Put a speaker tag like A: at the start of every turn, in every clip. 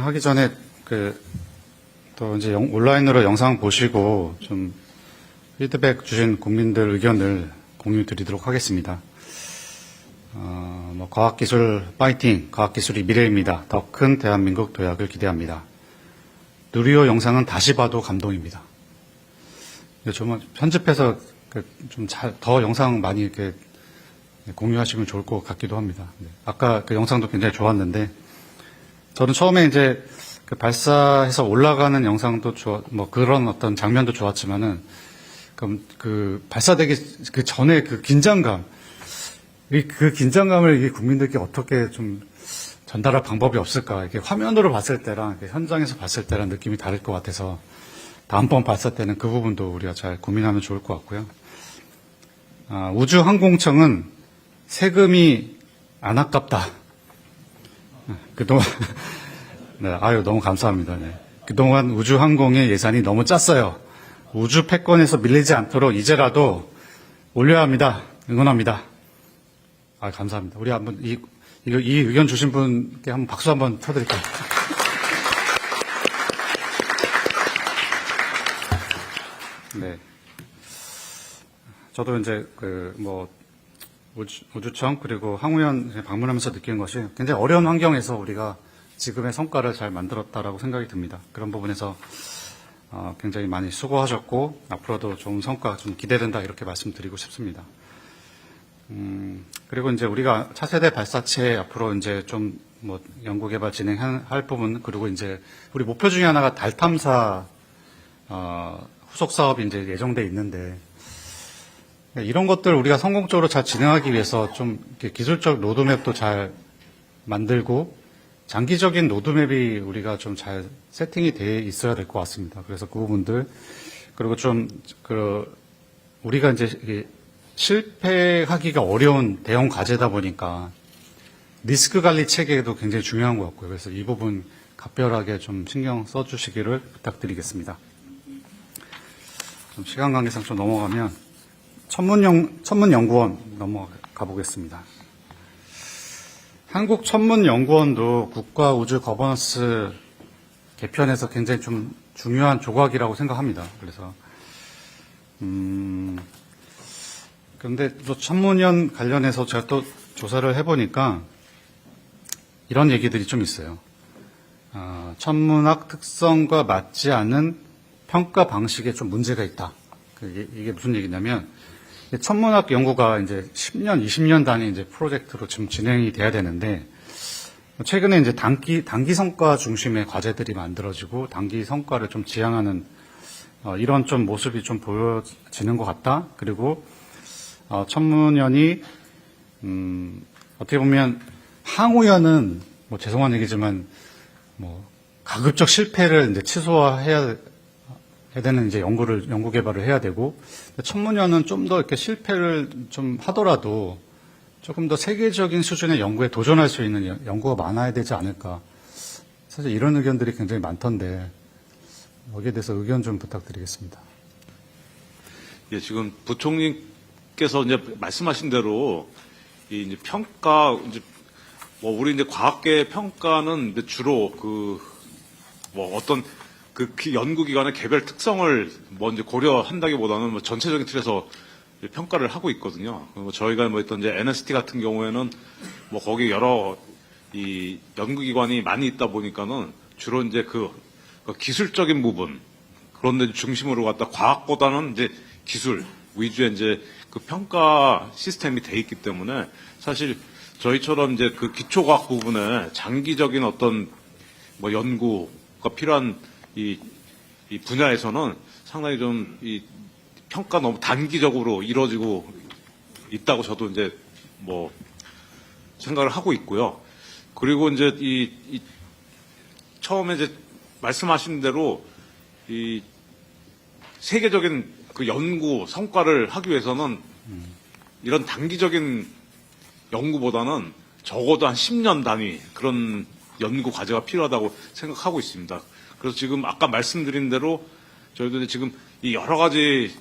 A: 하기 전에 그 또 이제 영- 온라인으로 영상 보시고 좀 피드백 주신 국민들 의견을 공유 드리도록 하겠습니다. 어, 뭐 과학기술 파이팅, 과학기술이 미래입니다. 더 큰 대한민국 도약을 기대합니다. 누리호 영상은 다시 봐도 감동입니다. 좀 편집해서 그좀잘더 영상 많이 이렇게 공유하시면 좋을 것 같기도 합니다. 네. 아까 그 영상도 굉장히 좋았는데 저는 처음에 이제 그 발사해서 올라가는 영상도 좋아, 뭐 그런 어떤 장면도 좋았지만은 그럼 그 발사되기 그 전에 그 긴장감, 이 그 긴장감을 이게 국민들께 어떻게 좀 전달할 방법이 없을까? 이게 화면으로 봤을 때랑 현장에서 봤을 때랑 느낌이 다를 것 같아서 다음번 발사 때는 그 부분도 우리가 잘 고민하면 좋을 것 같고요. 아, 우주항공청은 세금이 안 아깝다. 그동안 네, 아유 너무 감사합니다. 네. 그동안 우주항공의 예산이 너무 짰어요. 우주 패권에서 밀리지 않도록 이제라도 올려야 합니다. 응원합니다. 아 감사합니다. 우리 한번 이, 이, 이 의견 주신 분께 한번 박수 한번 쳐드릴까요? 네. 저도 이제 그뭐 우주, 우주청 그리고 항우연 방문하면서 느낀 것이 굉장히 어려운 환경에서 우리가 지금의 성과를 잘 만들었다라고 생각이 듭니다. 그런 부분에서 어, 굉장히 많이 수고하셨고 앞으로도 좋은 성과 좀 기대된다 이렇게 말씀드리고 싶습니다. 음, 그리고 이제 우리가 차세대 발사체 앞으로 이제 좀 뭐 연구개발 진행할 부분 그리고 이제 우리 목표 중에 하나가 달 탐사 어, 후속 사업이 이제 예정돼 있는데 이런 것들 우리가 성공적으로 잘 진행하기 위해서 좀 기술적 로드맵도 잘 만들고 장기적인 로드맵이 우리가 좀 잘 세팅이 돼 있어야 될 것 같습니다. 그래서 그 부분들 그리고 좀 그 우리가 이제 실패하기가 어려운 대형 과제다 보니까 리스크 관리 체계도 굉장히 중요한 것 같고요. 그래서 이 부분 각별하게 좀 신경 써주시기를 부탁드리겠습니다. 좀 시간 관계상 좀 넘어가면 천문연, 천문연구원 넘어가 보겠습니다. 한국천문연구원도 국가우주 거버넌스 개편에서 굉장히 좀 중요한 조각이라고 생각합니다. 그래서 음 그런데 또 천문연 관련해서 제가 또 조사를 해보니까 이런 얘기들이 좀 있어요. 아, 천문학 특성과 맞지 않은 평가 방식에 좀 문제가 있다. 그 이- 이게 무슨 얘기냐면 천문학 연구가 이제 10년, 20년 단위 이제 프로젝트로 지금 진행이 돼야 되는데 최근에 이제 단기 단기 성과 중심의 과제들이 만들어지고 단기 성과를 좀 지향하는 어, 이런 좀 모습이 좀 보여지는 것 같다. 그리고 어, 천문연이 음, 어떻게 보면 항우연은 뭐 죄송한 얘기지만 뭐 가급적 실패를 이제 취소해야 해야 되는 이제 연구를 연구 개발을 해야 되고 천문연은 좀 더 이렇게 실패를 좀 하더라도 조금 더 세계적인 수준의 연구에 도전할 수 있는 연- 연구가 많아야 되지 않을까. 사실 이런 의견들이 굉장히 많던데 여기에 대해서 의견 좀 부탁드리겠습니다.
B: 예, 지금 부총리께서 이제 말씀하신 대로 이 이제 평가 이제 뭐 우리 이제 과학계 평가는 이제 주로 그 뭐 어떤 그 기- 연구기관의 개별 특성을 먼저 고려한다기보다는 뭐 전체적인 틀에서 평가를 하고 있거든요. 뭐 저희가 뭐 했던 이제 NST 같은 경우에는 뭐 거기 여러 이 연구기관이 많이 있다 보니까는 주로 이제 그, 그 기술적인 부분 그런 데 중심으로 갖다 과학보다는 이제 기술 위주의 이제 그 평가 시스템이 돼 있기 때문에 사실 저희처럼 이제 그 기초과학 부분에 장기적인 어떤 뭐 연구가 필요한 이, 이 분야에서는 상당히 좀 이 평가 너무 단기적으로 이루어지고 있다고 저도 이제 뭐 생각을 하고 있고요. 그리고 이제 이, 이 처음에 이제 말씀하신 대로 이 세계적인 그 연구 성과를 하기 위해서는 이런 단기적인 연구보다는 적어도 한 10년 단위 그런 연구 과제가 필요하다고 생각하고 있습니다. 그래서 지금 아까 말씀드린 대로 저희도 이제 지금 이 여러 가지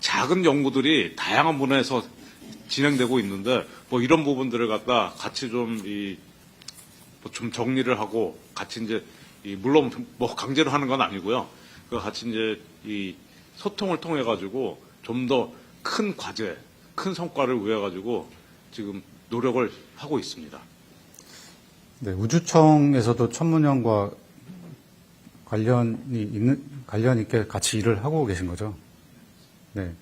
B: 작은 연구들이 다양한 분야에서 진행되고 있는데 뭐 이런 부분들을 갖다 같이 좀이 뭐좀 정리를 하고 같이 이제 이 물론 뭐 강제로 하는 건 아니고요. 그 같이 이제 이 소통을 통해 가지고 좀 더 큰 과제, 큰 성과를 위해 가지고 지금 노력을 하고 있습니다.
A: 네, 우주청에서도 천문연과 관련이 있는 관련 있게 같이 일을 하고 계신 거죠. 네.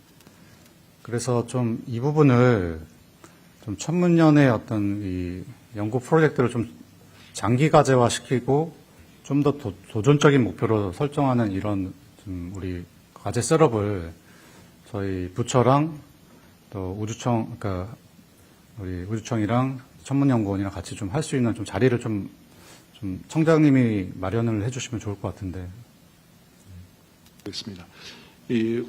A: 그래서 좀 이 부분을 좀 천문연의 어떤 이 연구 프로젝트를 좀 장기 과제화 시키고 좀 더 도전적인 목표로 설정하는 이런 좀 우리 과제 셋업을 저희 부처랑 또 우주청 그러니까 우리 우주청이랑 천문연구원이랑 같이 좀 할 수 있는 좀 자리를 좀, 좀 청장님이 마련을 해주시면 좋을 것 같은데
C: 있습니다. 이